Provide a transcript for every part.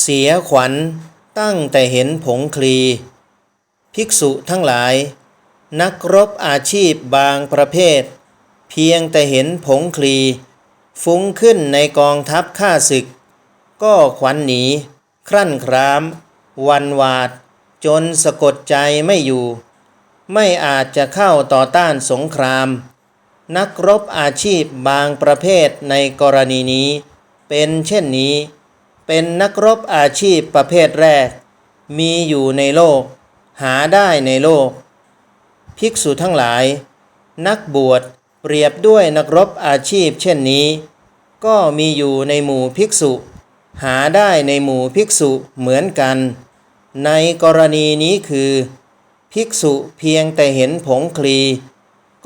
เสียขวัญตั้งแต่เห็นผงคลี ภิกษุทั้งหลาย นักรบอาชีพบางประเภท เพียงแต่เห็นผงคลี ฟุ้งขึ้นในกองทัพข้าศึก ก็ขวัญหนี ครั่นคราม วันวาด จนสะกดใจไม่อยู่ ไม่อาจจะเข้าต่อต้านสงคราม นักรบอาชีพบางประเภทในกรณีนี้ เป็นเช่นนี้ เป็นนักรบอาชีพประเภทแรก มีอยู่ในโลก หาได้ในโลก ภิกษุทั้งหลาย นักบวชเปรียบด้วยนักรบอาชีพเช่นนี้ ก็มีอยู่ในหมู่ภิกษุ หาได้ในหมู่ภิกษุเหมือนกัน ในกรณีนี้คือ ภิกษุเพียงแต่เห็นผงคลี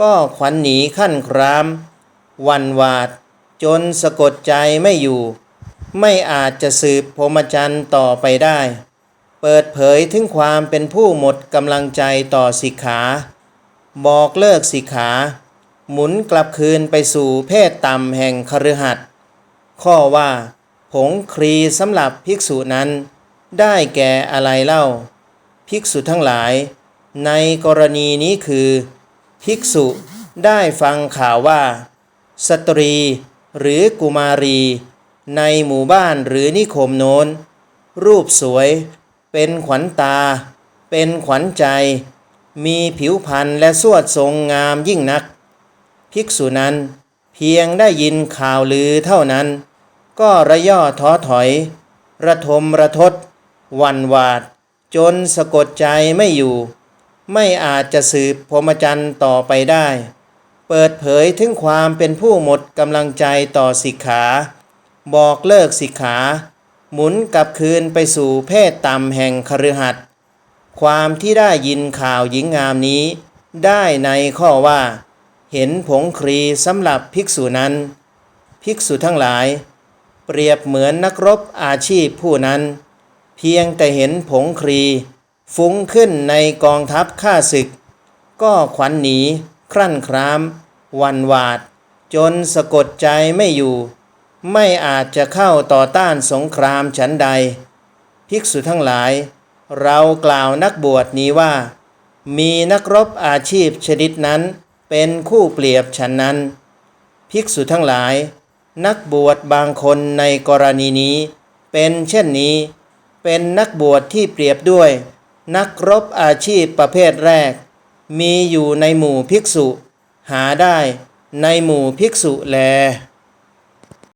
ก็ขวัญหนีขั้นคราม วันวาด จนสะกดใจไม่อยู่ ไม่อาจจะสืบพรหมจรรย์ต่อไปได้ เปิดเผยถึงความเป็นผู้หมดกำลังใจต่อสิกขา บอกเลิกสิกขา หมุนกลับคืนไปสู่เพศต่ำแห่งคฤหัสถ์ข้อว่า ผงครีสำหรับภิกษุนั้น ได้แก่อะไรเล่า ภิกษุทั้งหลาย ในกรณีนี้คือ ภิกษุได้ฟังข่าวว่า สตรีหรือกุมารี ในหมู่บ้านหรือนิคมโน้น รูปสวย เป็นขวัญตา เป็นขวัญใจ มีผิวพรรณและสวดทรงงามยิ่งนัก ภิกษุนั้นเพียงได้ยินข่าวลือเท่านั้น ก็ระย่อท้อถอย ระทมระทศหวันหวาด จนสะกดใจไม่อยู่ ไม่อาจจะสืบพรหมจรรย์ต่อไปได้ เปิดเผยถึงความเป็นผู้หมดกำลังใจต่อสิกขา บอกเลิกสิกขา หมุนกลับคืนไปสู่เพศต่ำแห่งคฤหัสถ์ความที่ได้ยินข่าวหญิงงามนี้ ได้ในข้อว่า เห็นผงครีสำหรับภิกษุนั้น ภิกษุทั้งหลาย เปรียบเหมือนนักรบอาชีพผู้นั้น เพียงแต่เห็นผงครี ฟุ้งขึ้นในกองทัพข้าศึก ก็ขวัญหนี ครั่นคราม วันวาด จนสะกดใจไม่อยู่ ไม่อาจจะเข้าต่อต้านสงครามฉันใด ภิกษุทั้งหลาย เรากล่าวนักบวชนี้ว่า มีนักรบอาชีพชนิดนั้น เป็นคู่เปรียบฉันนั้น ภิกษุทั้งหลาย นักบวชบางคนในกรณีนี้ เป็นเช่นนี้ เป็นนักบวชที่เปรียบด้วย นักรบอาชีพประเภทแรก มีอยู่ในหมู่ภิกษุ หาได้ในหมู่ภิกษุแล